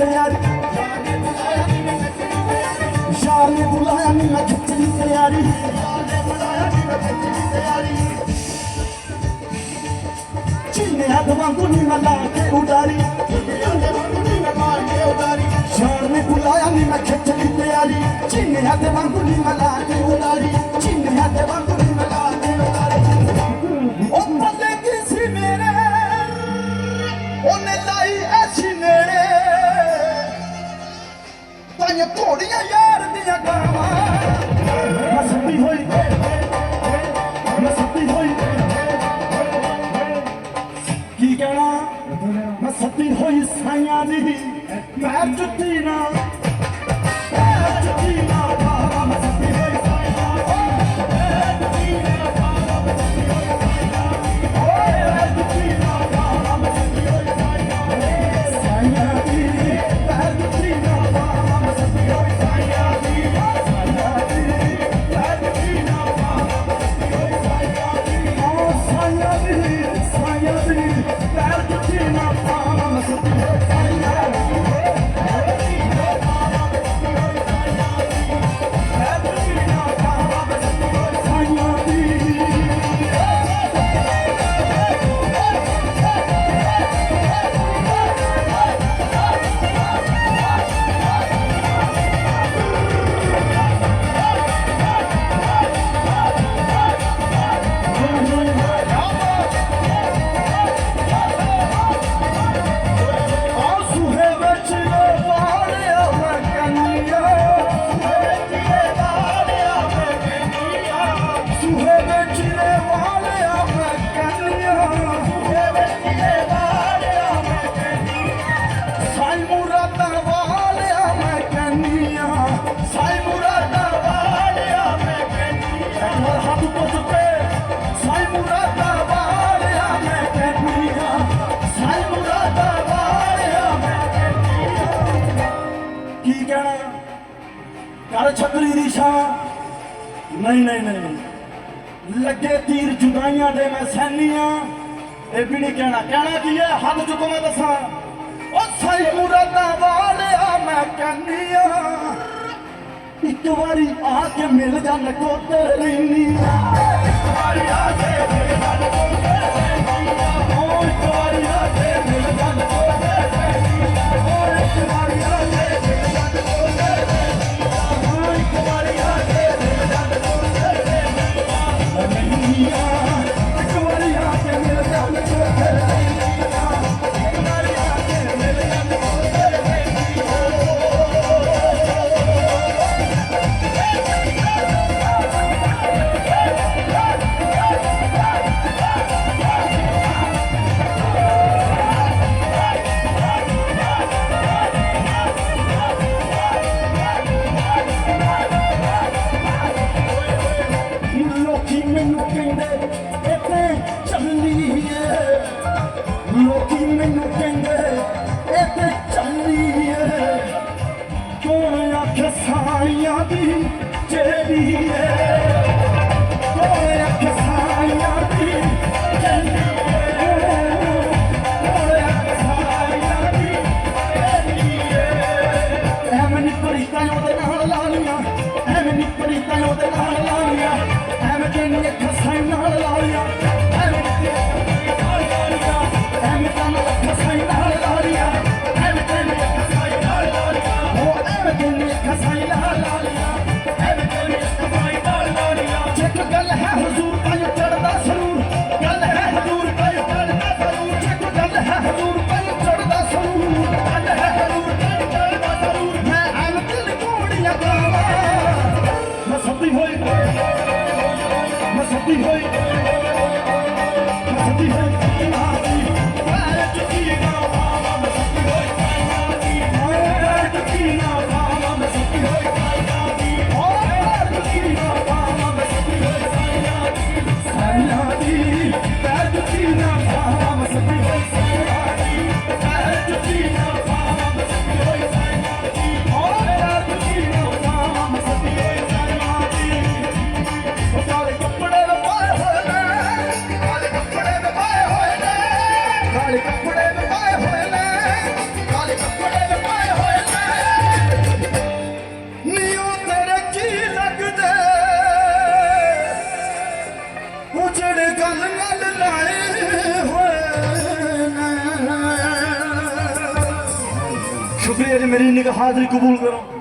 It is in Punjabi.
ਨਿਕਲਿਆ ਯਾਰ ਨੇ ਬੁਲਾਇਆ ਨੀ ਮੈਂ ਖਿੱਚ ਨਿਕਲਿਆ ਨੀ ਚਿੰਨੇ ਹੱਥ ਵਾਂਗੂ ਨੀ ਮੈਂ ਲਾ ਕੇ ਉਡਾਰੀ। ਯਾਰ ਨੇ ਬੁਲਾਇਆ ਨੀ ਮੈਂ ਖਿੱਚ ਨਿਕਲਿਆ ਨੀ ਚਿੰਨੇ ਹੱਥ ਵਾਂਗੂ ਨੀ ਮੈਂ ਲਾ ਕੇ ਉਡਾਰੀ। ਚਿੰਨੇ ਹੱਥ ਵਾਂਗੂ ਘੋੜੀਆਂ ਯਾਰ ਦੀਆਂ ਗਾਵਾਂ। ਹਸਦੀ ਹੋਈ ਹਸਦੀ ਹੋਈ ਕੀ ਕਹਿਣਾ? ਮੈਂ ਸੱਤੀ ਹੋਈ ਸਾਈਆਂ ਦੀ, ਮੈਂ ਜੁੱਤੀ ਨਾ ਓਏ ਛਤਰੀ ਦੀ ਛਾਂ ਨਹੀਂ ਨਹੀਂ ਨਹੀਂ ਲੱਗੇ ਤੀਰ ਜੁਦਾਈਆਂ ਦੇ ਮੈਂ ਸੈਨੀਆਂ। ਇਹ ਵੀ ਨਹੀਂ ਕਹਿਣਾ। ਕਹਿਣਾ ਕੀ ਹੈ? ਹੱਥ ਚੁੱਕੋ ਮੈਂ ਦੱਸਾਂ। ਓ ਸਾਈ ਮੁਰਾਦਾਂ ਵਾਲਿਆ ਮੈਂ ਕੰਨੀਆਂ ਇੱਕ ਵਾਰੀ ਆ ਕੇ ਮਿਲ ਜਾ ਨਕੋ ਤੇ ਰਹਿਨੀਆਂ ਇੱਕ ਵਾਰੀ ਆ ਕੇ ਮਿਲ ਜਾ ਨਕੋ ਤੇ ਰਹਿਨੀਆਂ ਇੱਕ ਵਾਰੀ ਆ ਕੇ Yeah. ਸ਼ੁਕਰੀਆ ਜੀ ਮੇਰੀ ਨਿਗਾਹ ਹਾਜ਼ਰੀ ਕਬੂਲ ਕਰੋ।